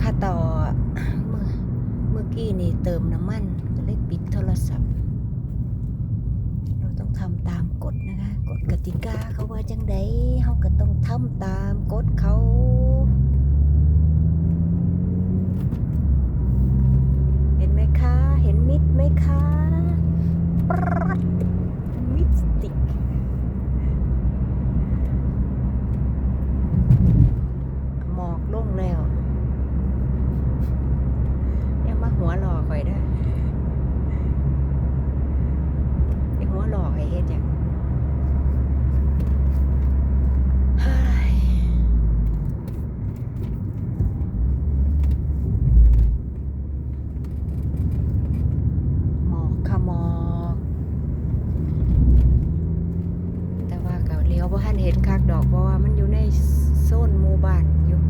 ค่ะต่อเมื่อเมื่อกี้นี่เติมน้ำมันก็เลยปิดโทรศัพท์ เราต้องทำตามกฎนะคะกฎกติกาเขาว่าจังไดเฮาก็ต้องทำตามกฎเขาเห็นไหมคะ เห็นมิดไหมคะปรัดมิดสติก หมอกลงแล้วอยังมาหัวหลอกข่อยได้อไอหัวหลอกไอเฮ็ดหยังเฮ้ยหมอกค่ะหมอก แต่ว่าก็เลี้ยวบ่ทันเห็นคักดอกเพราะว่ามันอยู่ในโซนหมู่บ้านอยู่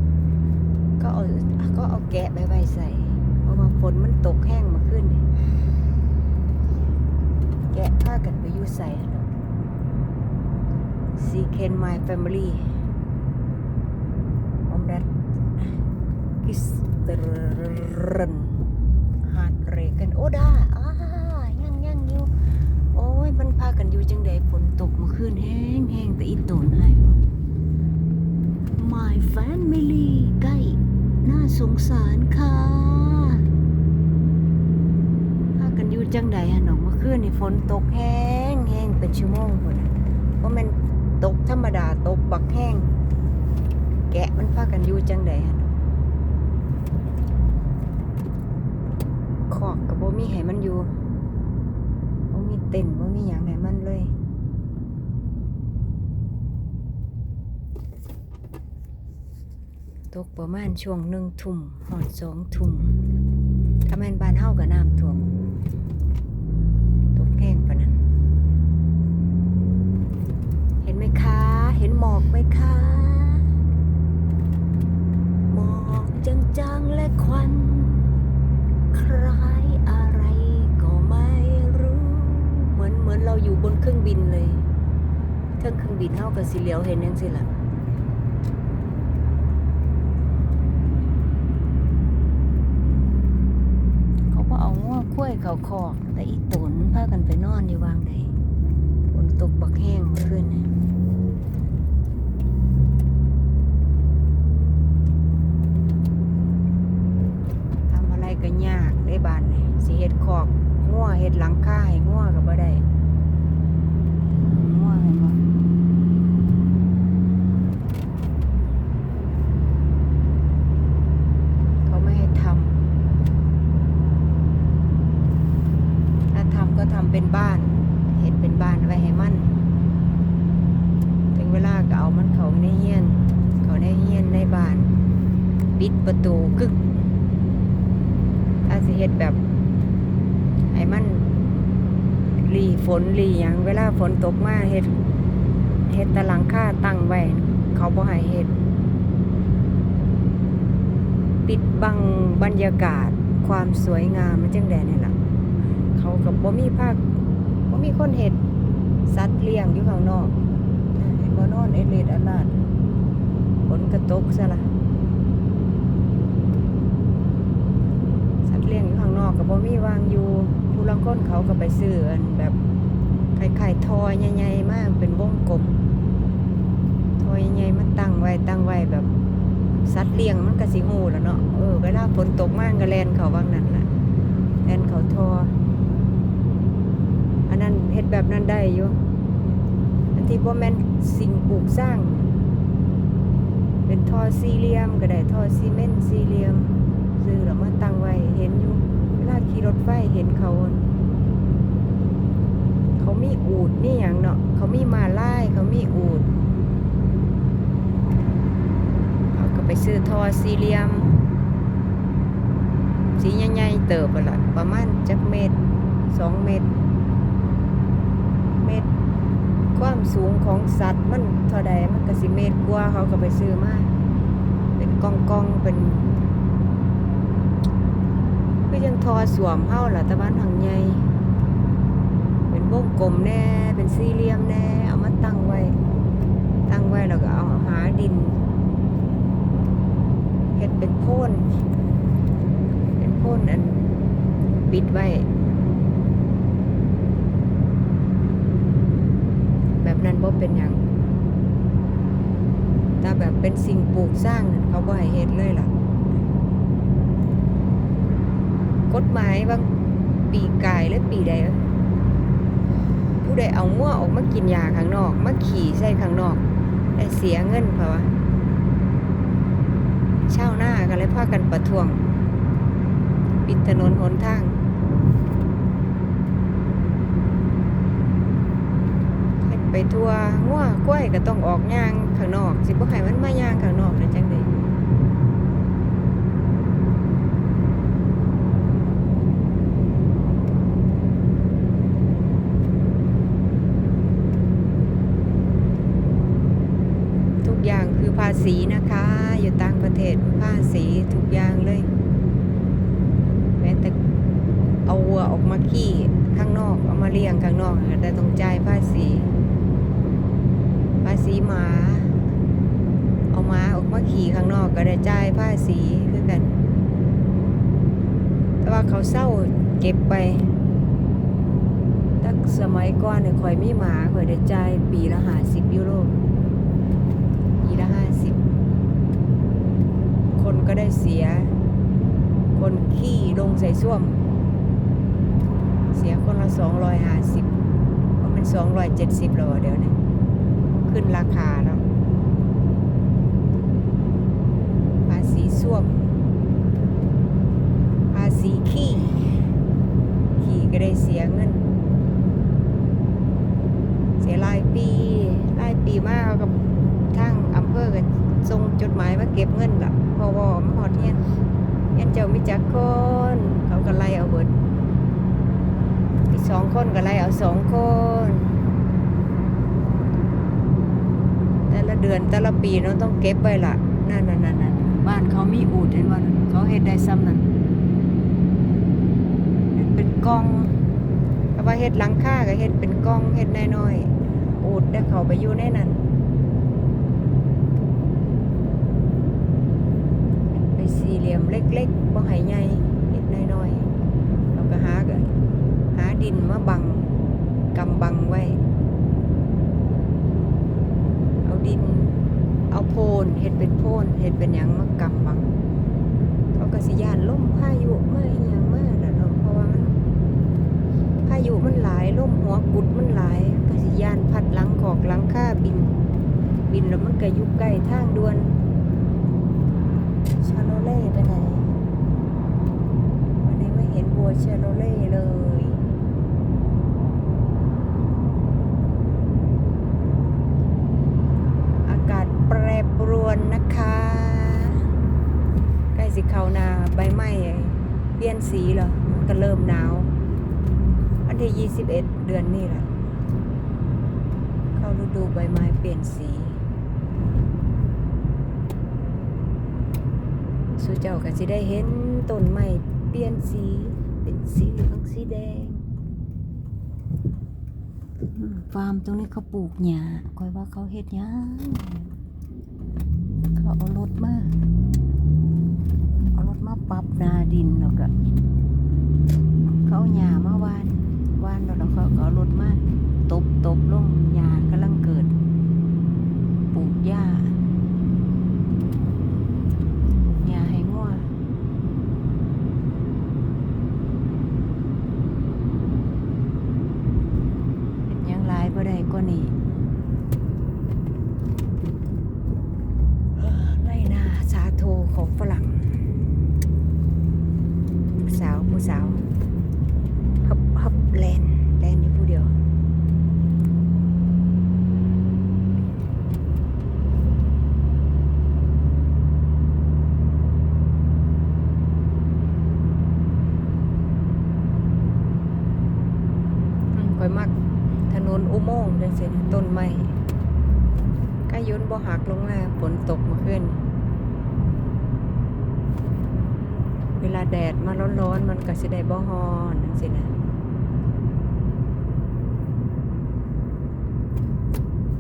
ก็เอาก็เอาแกะไปไว้ใส่ เพราะว่าฝนมันตกแห้งมาขึ้นนี่แกะพากันไปอยู่ใส่ดอก See Ken my family on that is the run hard rate กันโอ้ดาอ่ายังยังอยู่ โอ้ย มันพากันอยู่จังใดฝนตกเมื่อคืนแห้งแห้งแต่อีโตนให้ My family ใกล้น่าสงสารค่ะ พากันอยู่จังใดฮะน้องเมื่อคืนนี่ฝนตกแห้งแห้งเป็นชั่วโมงพุ่นเพราะมัน ตกธรรมดาตกบักแห้ง แกะมันพากันอยู่จังใดฮะขอกกับบ่มีให้มันอยู่บ่มีเต็นบ่มีหยังให้มันเลยตกประมาณช่วงหนึ่งทุ่มหอดสองทุ่มถ้าแม่นบ้านเฮาก็น้ำท่วม ตกแห้งปะนั้น เห็นไหมคะ เห็นหมอกไหมคะ หมอกจางๆและควันคล้ายอะไรก็ไม่รู้ เหมือนเหมือนเราอยู่บนเครื่องบินเลยเทิงเครื่องบินเท่ากับสีเหลียวเห็นยังสิล่ะเขาก็เอาง้อคุ้ยเขาคอกแต่อีตนพากันไปนอนอยู่วางใดฝนตกบักแห้งเมื่อคืนนี่ทำอะไรก็ยากได้บานนี่สิเฮ็ดค อกง้อเฮ็ดหลังคาให้ง้อก็บ่ได้ง้อให้บ่เขาไม่ให้ทำถ้าทำก็ทำเป็นบ้าน เห็นเป็นบ้านไว้ให้มันถึงเวลาก็เอามันเขาในเฮียน เขาในเฮียนในบ้าน ปิดประตูกึกถ้าสิเฮ็ดแบบ ให้มันหลีฝนหลีหยังเวลาฝนตกมาเฮ็ดเฮ็ดตะหลังคาตั้งไว้ เขาบ่ให้เฮ็ด ปิดบังบรรยากาศความสวยงามมันจังแดนี่ล่ะ เขากับบ่มีภาคบ่มีคนเห็ดสัตว์เลี้ยงอยู่ข้างนอกเห็นบ่นอนเอเลดอลาดฝนกระตกซะละสัตว์เลี้ยงอยู่ข้างนอกกับบ่มีวางอยู่ ผู้ลังคนเขาก็ไปซื้ออันแบบคล้ายๆทอยใหญ่ๆมากเป็นวงกลมทอยใหญ่ๆมาตั้งไว้ตั้งไว้แบบสัตว์เลี้ยงมันก็สิฮู้แล้วเนาะเออเวลาฝนตกมากก็แลนเขาวางนั่นแหละแลนเขาทอ อันนั้นเฮ็ดแบบนั้นได้อยู่อันที่บ่แม่นสิ่งปลูกสร้าง เป็นท่อสี่เหลี่ยมก็ได้ท่อซีเมนต์สี่เหลี่ยมซื้อแล้วมาตั้งไว้เห็นอยู่าขี่รถไฟเห็นเขา เขามีอูดมีหยังเนาะเขามีมาไลายเขามีอูดเขาก็ไปซื้อท่อสี่เหลี่ยม สีใหญ่ๆเติบอะล่ะประมาณจักเมตรสองเมตร เมตร ความสูงของสัตว์มันเท่าใดมันก็สิเมตรกว่าเขาก็ไปซื้อมาเป็นกองกองๆเป็น คือยังทอสวมเฮาล่ะต่บ้านหังใหญ่เป็นวงกลมแน่ เป็นสี่เหลี่ยมแน่ เอามาตั้งไว้ ตั้งไว้แล้วก็เอาหาดินเฮ็ดเป็นโพ่นเป็นโพ่นอันปิดไว้แบบนั้นบ่เป็นหยังถ้าแบบเป็นสิ่งปลูกสร้างเขาบ่ให้เฮ็ดเลยล่ะ กฎหมายบางปีกายหรือปีใด ผู้ใดเอางัวออกมากินยาข้างนอก มาขี่ใส่ข้างนอกได้เสียเงินเพราะว่าเช่าหน้าก็เลยพากันประท้วง ปิดถนนหนทางไปทั่วงัวกล้วยก็ต้องออกย่างข้างนอก สิบ่ให้มันมาย่างข้างนอกได้จังได๋ทุกอย่างคือภาษีนะคะ อยู่ต่างประเทศภาษีทุกอย่างเลยแม้แต่เอาวัวออกมาขี้ข้างนอก เอามาเลี้ยงข้างนอกแต่ต้องจ่ายภาษี สีหมา เอาหมาออกมาขี่ข้างนอกก็ได้จ่ายภาษีคือกัน แต่ว่าเขาเศร้าเก็บไปตั้งสมัยก่อนเนี่ยข่อยมีหมาข่อยได้จ่ายปีละห้าสิบยูโรปีละห้าสิบคนก็ได้เสีย คนขี้ลงใส่ส้วม เสียคนละสองร้อยห้าสิบเพราะมันสองร้อยเจ็ดสิบแล้วอเดี๋ยวนี้ ขึ้นราคาแล้วภาษีส้วมภาษีขี้ ขี้ก็ได้เสียเงิน เสียรายปีรายปีมากกับทางอำเภอก็ส่งจดหมายมาเก็บเงินกับพอวมหอดเฮียนเฮียนเจ้ามิจักคนเขาก็ไล่เอาเบิดอีกสองคนก็ไล่เอาสองคน แต่ ละเดือนแต่ละปีเราต้องเก็บไว้ละนั่นนั่นนั่นนั่นบ้านเขามีอูดเห็นว่าเขาเฮ็ดได้ซ้ำนั่นเฮ็ดเป็นกล้องแต่ว่าเฮ็ดหลังคาก็เฮ็ดเป็นกล้องเฮ็ดน้อยๆอูดได้เขาไปอยู่ในนั้นไปสี่เหลี่ยมเล็กๆบ่ให้ใหญ่เฮ็ดน้อยๆเราก็หาก็หาดินมาบังกำบังไว้เอา ดิน เอาโพนเห็ดเป็นโพนเห็ดเป็นหยังมากำบังเขาก็สิยานล่มพายุมาอหยังมาแล้วเนาะเพราะว่ามันพายุมันหลายล่มหัวกุดมันหลายก็สิยานพัดหลังขอกหลังค่าบิน บินแล้วมันก็ยู่ใกล้ทางด่วนชาโลเล่ไปไหนวันนี้ไม่เห็นบัวชาโลเล่เลย อากาศแปรปรวนนะคะ ใกล้สิเข้าหนาใบไม้เป ลี่ยนสีแล้วมันก็เริ่มหนาว อันที่ 21 เดือนนี้แหละ เข้าฤดูใบไม้เปลี่ยนสีสุเจ้าก็สิได้เห็นต้นไม้เปลี่ยนสี เป็นสีเหลืองสีแดง ฟาร์มตรงนี้เขาปลูกหญ้าคอยว่าเขาเฮ็ดหยังเขาอารถมาเอารถมา ปรับนาดินแล้วก็เขาอาหยามาวานวานแล้วเขาก็รถมาตบตบลงหญ้ากำลังเกิด ปลูกหญ้าปลูกหญ้าให้งัวเฮ็ดหยังหลายบ่ได้กว่านี้ ไรนาสาโทของฝรั่งผู้สาวผู้สาวฮับฮับแลนด์แลนด์อยู่ผู้เดียว อืมข่อยมักถนนอุโมงค์ จังซี่นะต้นไม้ก็ยนบ่หักลงมาฝนตกมาขึ้น เวลาแดดมาร้อนๆ มันก็สิได้บ่ฮ้อนจังซี่นะ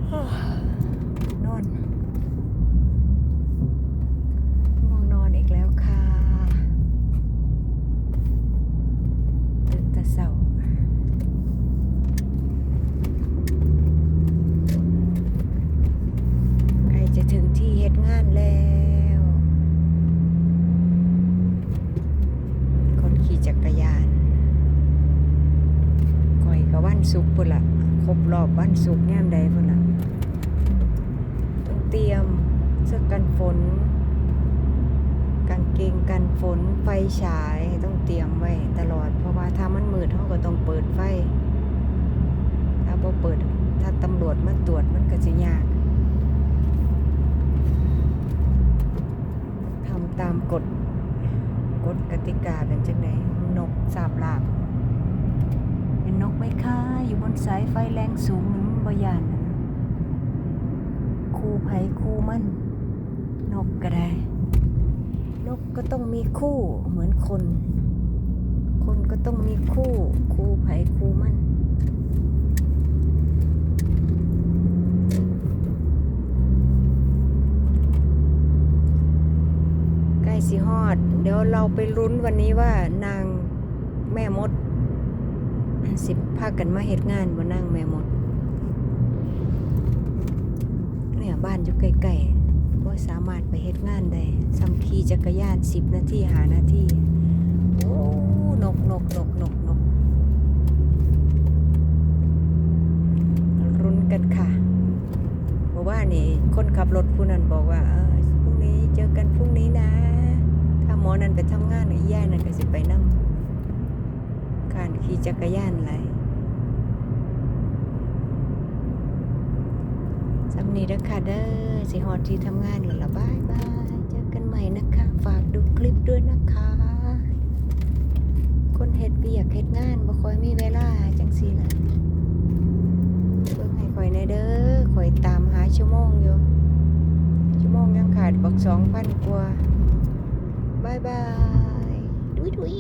โอนง่วงนอน ศุกร์พุ่นละคร บรอบวันศุกร์ยามใดพุ่นละต้องเตรียมเสื้อกันฝนกางเกงกันฝนไฟฉายต้องเตรียมไว้ตลอด เพราะว่าถ้ามันมืดเขาก็ต้องเปิดไฟ ถ้าบ่เปิดถ้าตำรวจมาตรวจมันก็จะยากทำตามกฎกฎกติกาเป็นจังไดนกสาบลาบเป็นนกไม่ค่าอยู่บนสายไฟแรงสูง บ่ยานคู่ไผคู่มันนกก็ได้ นกก็ต้องมีคู่เหมือนคน คนก็ต้องมีคู่ คู่ไผคู่มันใกล้สิฮอด เดี๋ยวเราไปลุ้นวันนี้ว่านางแม่มดสิพากันมาเหตุงานว่านางแม่มด เนี่ย บ้านอยู่ใกล้ๆก็สามารถไปเหตุงานได้ซัมขี่จักรยานสิบนาทีหานาทีโอ้นกนกนกนกนกรุนกันค่ะเพราะว่านี่คนขับรถผู้นั้นบอกว่าเออพรุ่งนี้เจอกันพรุ่งนี้นะ ถ้าหมอนั้นไปทำงานอีย่ายนั่นก็สิไปนํการขี่จักรยานไรสำ นีเด้อค่ะเด้อสิฮอดที่ทำงานแล้วละบายบายเจอกันใหม่นะคะ ฝากดูคลิปด้วยนะคะ คนเฮ็ดเวียกเฮ็ดงานบ่ค่อยมีเวลาจังซี่ล่ะเบิ่งให้ข่อยในอเด้อข่อยตามหาชั่วโมงอยู่ชั่วโมงยังขาดบัก2,000กว่าบายบายดุยดุย